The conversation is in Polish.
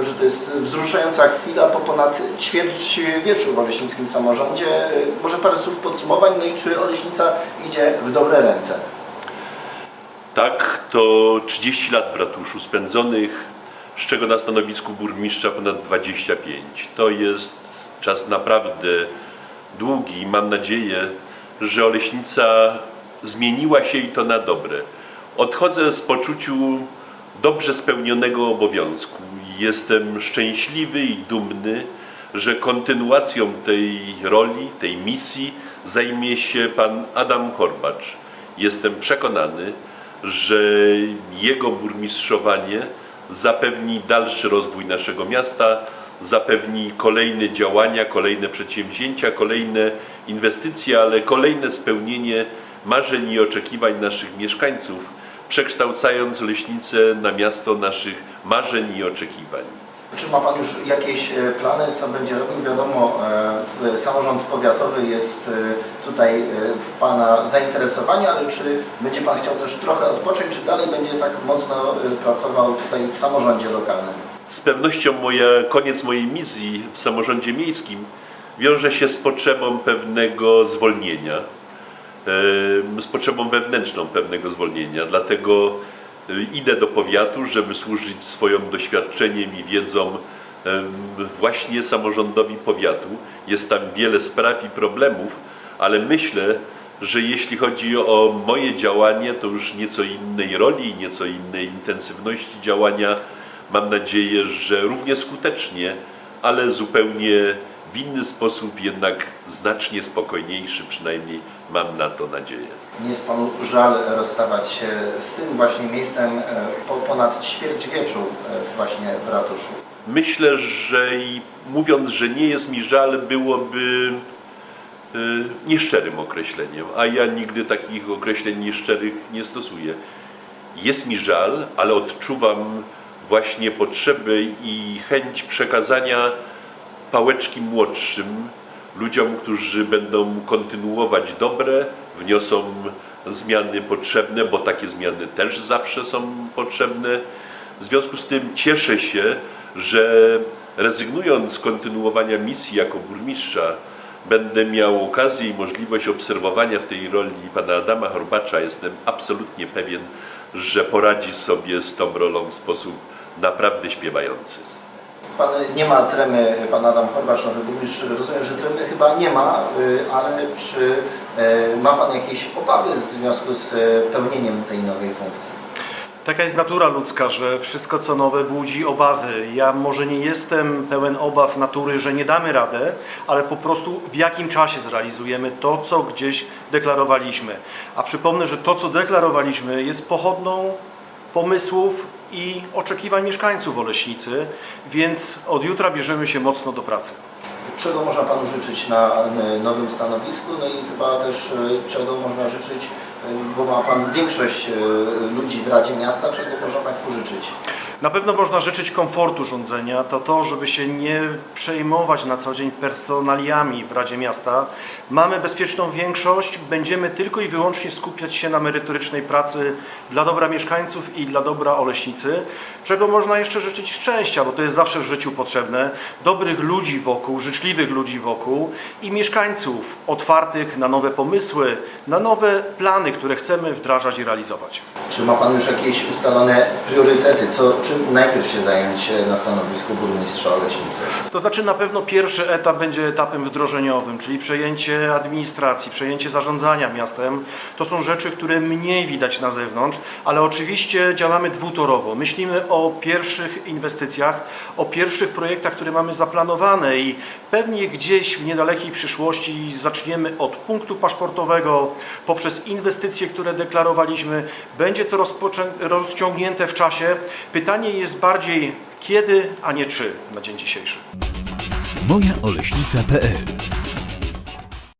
rozumiem, że to jest wzruszająca chwila po ponad ćwierćwieczu w oleśnickim samorządzie. Może parę słów podsumowań, no i czy Oleśnica idzie w dobre ręce? Tak, to 30 lat w ratuszu spędzonych, z czego na stanowisku burmistrza ponad 25. To jest czas naprawdę długi. Mam nadzieję, że Oleśnica zmieniła się i to na dobre. Odchodzę z poczuciu dobrze spełnionego obowiązku. Jestem szczęśliwy i dumny, że kontynuacją tej roli, tej misji zajmie się pan Adam Horbacz. Jestem przekonany, że jego burmistrzowanie zapewni dalszy rozwój naszego miasta, zapewni kolejne działania, kolejne przedsięwzięcia, kolejne inwestycje, ale kolejne spełnienie marzeń i oczekiwań naszych mieszkańców, przekształcając Leśnicę na miasto naszych marzeń i oczekiwań. Czy ma Pan już jakieś e, plany, co będzie robił? Wiadomo, e, w- samorząd powiatowy jest e, tutaj e, w Pana zainteresowaniu, ale czy będzie Pan chciał też trochę odpocząć, czy dalej będzie tak mocno e, pracował tutaj w samorządzie lokalnym? Z pewnością moja, koniec mojej misji w samorządzie miejskim wiąże się z potrzebą pewnego zwolnienia, z potrzebą wewnętrzną pewnego zwolnienia. Dlatego y, idę do powiatu, żeby służyć swoim doświadczeniem i wiedzą właśnie samorządowi powiatu. Jest tam wiele spraw i problemów, ale myślę, że jeśli chodzi o moje działanie, to już nieco innej roli, nieco innej intensywności działania. Mam nadzieję, że równie skutecznie, ale zupełnie w inny sposób, jednak znacznie spokojniejszy, przynajmniej mam na to nadzieję. Nie jest Panu żal rozstawać się z tym właśnie miejscem e, po ponad ćwierćwieczu e, właśnie w ratuszu? Myślę, że i mówiąc, że nie jest mi żal, byłoby y, nieszczerym określeniem, a ja nigdy takich określeń nieszczerych nie stosuję. Jest mi żal, ale odczuwam właśnie potrzebę i chęć przekazania pałeczki młodszym ludziom, którzy będą kontynuować dobre, wniosą zmiany potrzebne, bo takie zmiany też zawsze są potrzebne. W związku z tym cieszę się, że rezygnując z kontynuowania misji jako burmistrza, będę miał okazję i możliwość obserwowania w tej roli pana Adama Horbacza. Jestem absolutnie pewien, że poradzi sobie z tą rolą w sposób naprawdę śpiewający. Pan nie ma tremy, pan Adam Horbacz, nowy burmistrz. Rozumiem, że tremy chyba nie ma, y, ale czy y, ma pan jakieś obawy w związku z y, pełnieniem tej nowej funkcji? Taka jest natura ludzka, że wszystko co nowe budzi obawy. Ja może nie jestem pełen obaw natury, że nie damy radę, ale po prostu w jakim czasie zrealizujemy to, co gdzieś deklarowaliśmy. A przypomnę, że to, co deklarowaliśmy, jest pochodną pomysłów i oczekiwań mieszkańców Oleśnicy, więc od jutra bierzemy się mocno do pracy. Czego można panu życzyć na y, nowym stanowisku? No i chyba też y, czego można życzyć, bo ma pan większość y, ludzi w Radzie Miasta, czego można państwu życzyć? Na pewno można życzyć komfortu rządzenia, to to, żeby się nie przejmować na co dzień personaliami w Radzie Miasta. Mamy bezpieczną większość, będziemy tylko i wyłącznie skupiać się na merytorycznej pracy dla dobra mieszkańców i dla dobra Oleśnicy. Czego można jeszcze życzyć szczęścia, bo to jest zawsze w życiu potrzebne. Dobrych ludzi wokół, życzliwych ludzi wokół i mieszkańców otwartych na nowe pomysły, na nowe plany, które chcemy wdrażać i realizować. Czy ma pan już jakieś ustalone priorytety? Co, czym najpierw się zająć na stanowisku burmistrza Oleśnicy? To znaczy na pewno pierwszy etap będzie etapem wdrożeniowym, czyli przejęcie administracji, przejęcie zarządzania miastem. To są rzeczy, które mniej widać na zewnątrz, ale oczywiście działamy dwutorowo. Myślimy o pierwszych inwestycjach, o pierwszych projektach, które mamy zaplanowane i pewnie gdzieś w niedalekiej przyszłości zaczniemy od punktu paszportowego poprzez inwestycje, które deklarowaliśmy. Będzie to rozciągnięte w czasie. Pytanie jest bardziej kiedy, a nie czy na dzień dzisiejszy. mojaoleśnica.pl